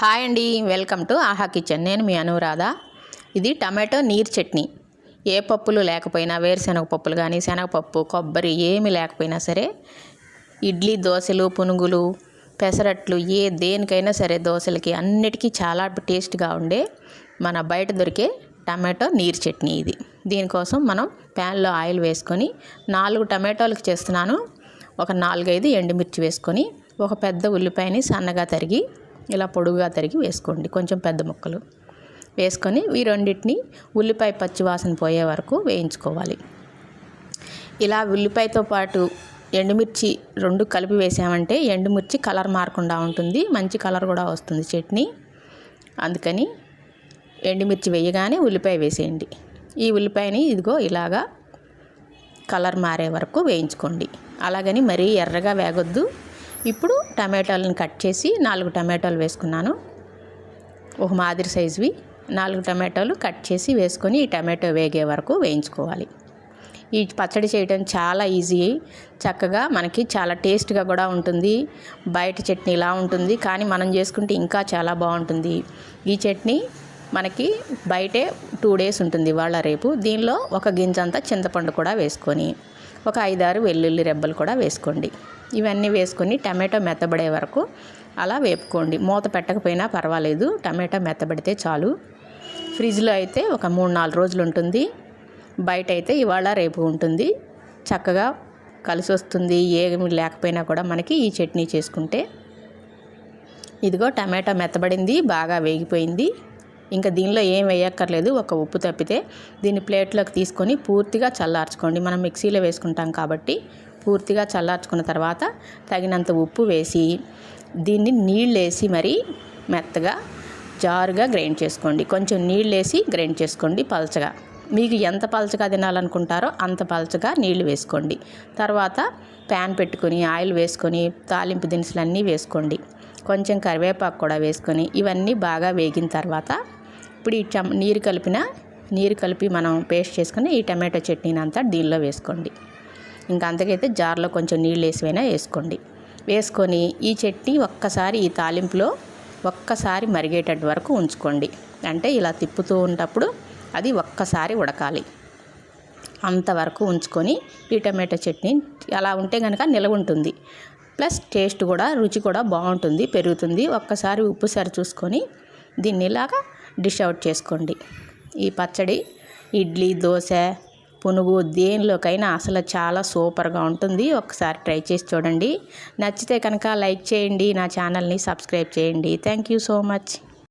Hi అండి welcome to ఆహా kitchen. నేను మీ అనురాధ. ఇది టమాటో నీరు చట్నీ. ఏ పప్పులు లేకపోయినా వేరుశనగ పప్పులు కానీ శనగపప్పు కొబ్బరి ఏమి లేకపోయినా సరే ఇడ్లీ దోశలు పునుగులు పెసరట్లు ఏ దేనికైనా సరే దోశలకి అన్నిటికీ చాలా టేస్ట్గా ఉండే మన బయట దొరికే టమాటో నీరు చట్నీ ఇది. దీనికోసం మనం ప్యాన్లో ఆయిల్ వేసుకొని నాలుగు టమాటోలకు చేస్తున్నాను. ఒక నాలుగైదు ఎండుమిర్చి వేసుకొని ఒక పెద్ద ఉల్లిపాయని సన్నగా తరిగి ఇలా పొడుగుగా తరిగి వేసుకోండి. కొంచెం పెద్ద ముక్కలు వేసుకొని ఈ రెండింటిని ఉల్లిపాయ పచ్చివాసన పోయే వరకు వేయించుకోవాలి. ఇలా ఉల్లిపాయతో పాటు ఎండుమిర్చి రెండు కలిపి వేసామంటే ఎండుమిర్చి కలర్ మారకుండా ఉంటుంది. మంచి కలర్ కూడా వస్తుంది చట్నీ. అందుకని ఎండుమిర్చి వేయగానే ఉల్లిపాయ వేసేయండి. ఈ ఉల్లిపాయని ఇదిగో ఇలాగా కలర్ మారే వరకు వేయించుకోండి. అలాగని మరీ ఎర్రగా వేగొద్దు. ఇప్పుడు టమాటాలను కట్ చేసి నాలుగు టమాటాలు వేసుకున్నాను. ఒక మాదిరి సైజువి. నాలుగు టమాటాలు కట్ చేసి వేసుకొని ఈ టమాటో వేగే వరకు వేయించుకోవాలి. ఈ పచ్చడి చేయడం చాలా ఈజీ. చక్కగా మనకి చాలా టేస్ట్గా కూడా ఉంటుంది. బయట చట్నీ ఇలా ఉంటుంది. కానీ మనం చేసుకుంటే ఇంకా చాలా బాగుంటుంది. ఈ చట్నీ మనకి బయటే టూ డేస్ ఉంటుంది వాళ్ళ రేపు. దీనిలో ఒక గింజంతా చింతపండు కూడా వేసుకొని. ఒక ఐదారు వెల్లుల్లి రెబ్బలు కూడా వేసుకోండి. ఇవన్నీ వేసుకొని టమాటో మెత్తబడే వరకు అలా వేపుకోండి. మూత పెట్టకపోయినా పర్వాలేదు. టమాటో మెత్తబడితే చాలు. ఫ్రిడ్జ్లో అయితే ఒక మూడు నాలుగు రోజులు ఉంటుంది. బయట అయితే ఇవాళ రేపు ఉంటుంది. చక్కగా కలిసి వస్తుంది. ఏమి లేకపోయినా కూడా మనకి ఈ చట్నీ చేసుకుంటే. ఇదిగో టమాటా మెత్తబడింది బాగా వేగిపోయింది. ఇంకా దీనిలో ఏం వేయక్కర్లేదు. ఒక ఉప్పు తప్పితే దీన్ని ప్లేట్లోకి తీసుకొని పూర్తిగా చల్లార్చుకోండి. మనం మిక్సీలో వేసుకుంటాం కాబట్టి పూర్తిగా చల్లార్చుకున్న తర్వాత తగినంత ఉప్పు వేసి దీన్ని నీళ్ళు వేసి మరీ మెత్తగా జారుగా గ్రైండ్ చేసుకోండి. కొంచెం నీళ్ళు వేసి గ్రైండ్ చేసుకోండి పలచగా. మీకు ఎంత పలచగా తినాలనుకుంటారో అంత పలచగా నీళ్ళు వేసుకోండి. తర్వాత ప్యాన్ పెట్టుకొని ఆయిల్ వేసుకొని తాలింపు దినుసులు అన్నీ వేసుకోండి. కొంచెం కరివేపాకు కూడా వేసుకొని ఇవన్నీ బాగా వేగిన తర్వాత ఇప్పుడు ఈ నీరు కలిపిన నీరు కలిపి మనం పేస్ట్ చేసుకుని ఈ టమాటో చట్నీని అంతా దీనిలో వేసుకోండి. ఇంకా అంతకైతే జార్లో కొంచెం నీళ్ళు వేసివైనా వేసుకోండి. వేసుకొని ఈ చట్నీ ఒక్కసారి ఈ తాలింపులో ఒక్కసారి మరిగేటట్టు వరకు ఉంచుకోండి. అంటే ఇలా తిప్పుతూ ఉన్నప్పుడు అది ఒక్కసారి ఉడకాలి. అంతవరకు ఉంచుకొని ఈ టమాటో చట్నీ అలా ఉంటే కనుక నిలవ ఉంటుంది. ప్లస్ టేస్ట్ కూడా రుచి కూడా బాగుంటుంది పెరుగుతుంది. ఒక్కసారి ఉప్పు సరి చూసుకొని దీన్ని ఇలాగా డిష్ అవుట్ చేసుకోండి. ఈ పచ్చడి ఇడ్లీ దోశ పునుగు దేనిలోకైనా అసలు చాలా సూపర్గా ఉంటుంది. ఒకసారి ట్రై చేసి చూడండి. నచ్చితే కనుక లైక్ చేయండి. నా ఛానల్ని సబ్స్క్రైబ్ చేయండి. Thank you so much